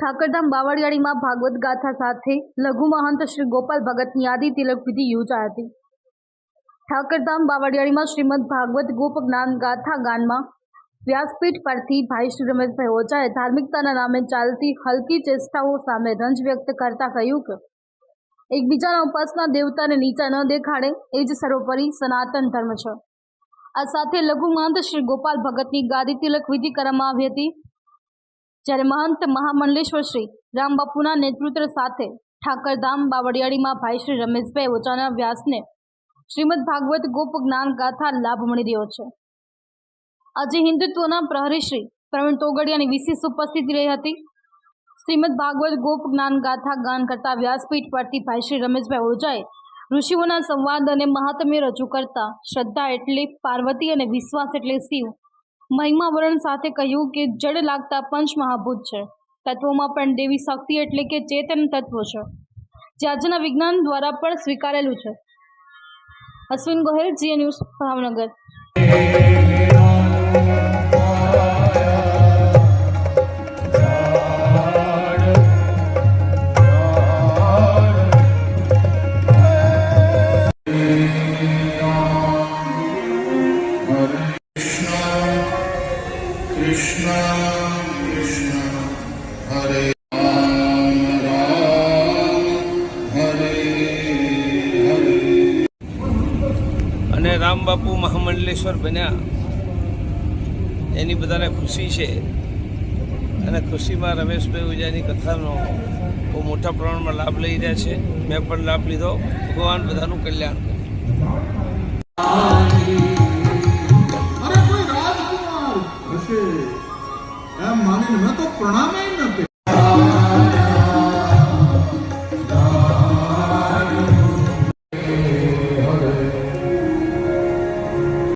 ઠાકરધામ બાવળિયાળીમાં ભાગવત ગાથા સાથે લઘુ મહંત શ્રી ગોપાલ ભગતની આદિ તિલક વિધિ યોજાઈ હતી. ઠાકરધામ બાવળિયાળીમાં શ્રીમદ ભાગવત ગોપ જ્ઞાન ગાથા ગાનમાં વ્યાસપીઠ પરથી ભાઈ શ્રી રમેશભાઈ ઓઝાએ ધાર્મિકતાના નામે ચાલતી હલકી ચેષ્ટાઓ સામે રંજ વ્યક્ત કરતા કહ્યું કે, એકબીજાના ઉપાસના દેવતાને નીચા ન દેખાડે, એ જ સર્વોપરી સનાતન ધર્મ છે. આ સાથે લઘુ મહંત શ્રી ગોપાલ ભગતની ગાદી તિલક વિધિ કરવામાં આવી હતી. જ્યારે મહંત મહામંડલેશ્વર શ્રી રામબાપુના નેતૃત્વ સાથે ઠાકરધામ બાવળિયાળીમાં ભાઈ શ્રી રમેશભાઈ ઓચાના વ્યાસને શ્રીમદ ભાગવત ગોપ જ્ઞાન ગાથા લાભ મળી રહ્યો છે. આજે હિન્દુત્વના પ્રહરી શ્રી પ્રવીણ તોગડિયાની વિશેષ ઉપસ્થિતિ રહી હતી. શ્રીમદ ભાગવત ગોપ જ્ઞાન ગાથા ગાન કરતા વ્યાસપીઠ પરથી ભાઈ શ્રી રમેશભાઈ ઓઝાએ ઋષિઓના સંવાદ અને મહાત્મ્ય રજૂ કરતા શ્રદ્ધા એટલે પાર્વતી અને વિશ્વાસ એટલે શિવ મહિમા વર્ણન સાથે કહ્યું કે જડ લાગતા પંચ મહાભૂત છે. તત્વોમાં પણ દેવી શક્તિ એટલે કે ચેતન તત્વ છે. જે આજના વિજ્ઞાન દ્વારા પણ સ્વીકારેલું છે. અશ્વિન ગોહિલ જીએ ન્યૂઝ ભાવનગર. અને રામબાપુ મહામંડલેશ્વર બન્યા. એની બધાને ખુશી છે. અને ખુશીમાં રમેશભાઈ ઉજાની કથાનો બહુ મોટા પ્રમાણમાં લાભ લઈ રહ્યા છે. મેં પણ લાભ લીધો. ભગવાન બધાનું કલ્યાણ કરે. એમ માની તો પ્રણામે